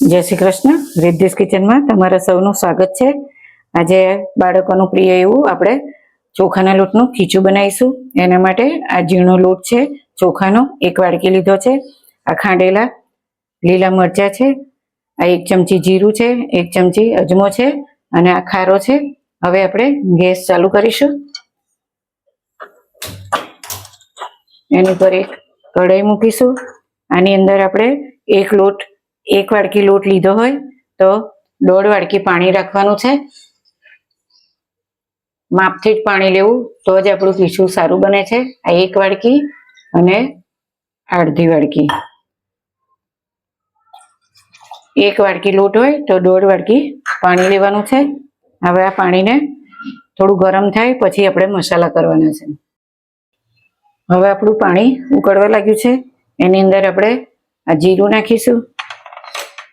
જય શ્રી કૃષ્ણ. રિદ્ધિસ કિચનમાં તમારા સૌનું સ્વાગત છે. આજે બાળકોનું પ્રિય એવું આપણે ચોખાના લોટનું ખીચું બનાવીશું. એના માટે આ ઝીણો લોટ છે, ચોખાનો. એક વાડકી લીધો છે. આ ખાંડેલા લીલા મરચા છે. આ એક ચમચી જીરું છે, એક ચમચી અજમો છે અને આ ખારો છે. હવે આપણે ગેસ ચાલુ કરીશું. એની પર એક કઢાઈ મૂકીશું. આની અંદર આપણે એક લોટ એક વાડકી લોટ લીધો હોય તો દોઢ વાડકી પાણી રાખવાનું છે. માપથી જ પાણી લેવું તો જ આપણું પીછું સારું બને છે. આ એક વાડકી અને અડધી વાડકી. એક વાડકી લોટ હોય તો દોઢ વાડકી પાણી લેવાનું છે. હવે આ પાણીને થોડું ગરમ થાય પછી આપણે મસાલા કરવાના છે. હવે આપણું પાણી ઉકળવા લાગ્યું છે. એની અંદર આપણે આ જીરું નાખીશું.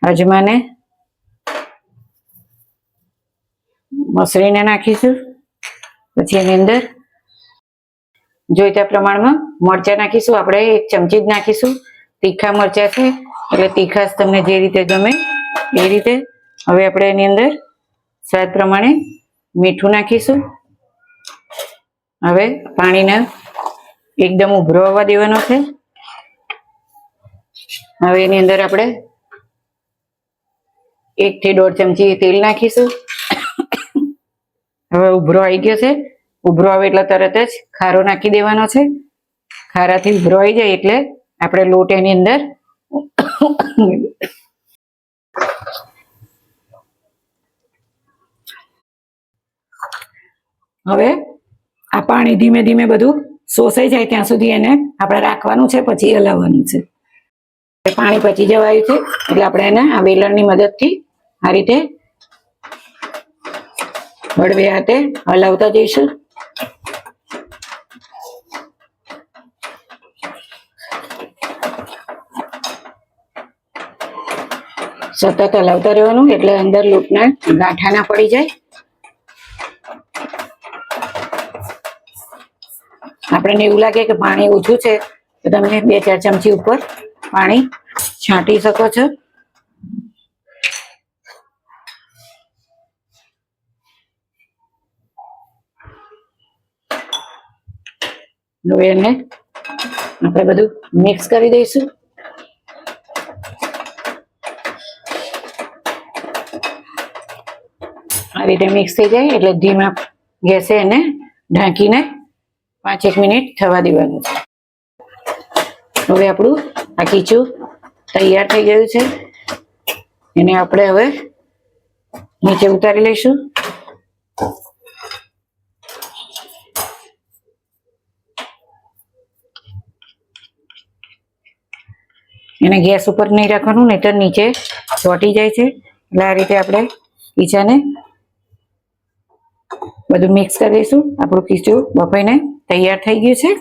અજમાને. મસરીને નાખીશું. પછી એની અંદર જોઈતા પ્રમાણમાં મરચા નાખીશું. આપણે એક ચમચી જ નાખીશું. તીખા મરચા છે, એટલે તીખાશ તમને જે રીતે ગમે એ રીતે. હવે આપણે એની અંદર સ્વાદ પ્રમાણે મીઠું નાખીશું. હવે પાણીને એકદમ ઉભરો આવવા દેવાનો છે. હવે એની અંદર આપણે એક થી દોઢ ચમચી તેલ નાખીશું. હવે ઉભરો આવી ગયો છે. ઉભરો આવે એટલે તરત જ ખારો નાખી દેવાનો છે. ખારાથી ઉભરો આવી જાય એટલે આપણે લોટ એની અંદર હવે આ પાણી ધીમે ધીમે બધું શોષાઈ જાય ત્યાં સુધી એને આપણે રાખવાનું છે, પછી હલાવવાનું છે. પાણી પચી જવાયું છે, એટલે આપણે એને આ વેલણની મદદથી આ રીતે હળવે હાથે હલાવતા જઈશું. સતત હલાવતા રહેવાનું એટલે અંદર લોટના ગાંઠા ના પડી જાય. આપણને એવું લાગે કે પાણી ઓછું છે, તો તમે બે ચાર ચમચી ઉપર પાણી છાંટી શકો છો. હવે એને આપણે બધું મિક્સ કરી દઈશું. આ રીતે મિક્સ થઈ જાય એટલે ધીમા ગેસે એને ઢાંકીને પાંચેક મિનિટ થવા દેવાનું છે. હવે આપણું આ ખીચું તૈયાર થઈ ગયું છે. એને આપણે હવે નીચે ઉતારી લઈશું. એને ગેસ ઉપર નહીં રાખવાનું, નહીતર નીચે ચોટી જાય છે. એટલે આ રીતે આપણે ખીચાને બધું મિક્સ કરી દઈશું. આપણું ખીચું બફાઈને તૈયાર થઈ ગયું છે.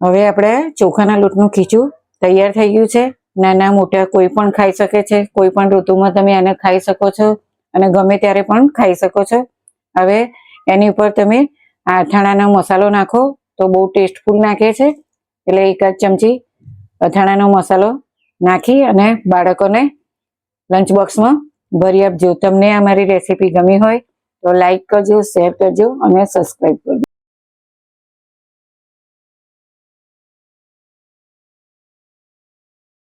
હવે આપણે ચોખાના લોટનું ખીચું તૈયાર થઈ ગયું છે. નાના મોટા કોઈ પણ ખાઈ શકે છે. કોઈ પણ ઋતુમાં તમે આને ખાઈ શકો છો અને ગમે ત્યારે પણ ખાઈ શકો છો. હવે એની ઉપર તમે અથાણાનો મસાલો નાખો તો બહુ ટેસ્ટફુલ નાખે છે. એટલે એકાદ ચમચી અથાણાનો મસાલો નાખી અને બાળકોને લંચ બોક્સમાં ભરી આપજો. તમને અમારી રેસીપી ગમી હોય તો લાઈક કરજો શેર કરજો અને સબસ્ક્રાઈબ કરજો.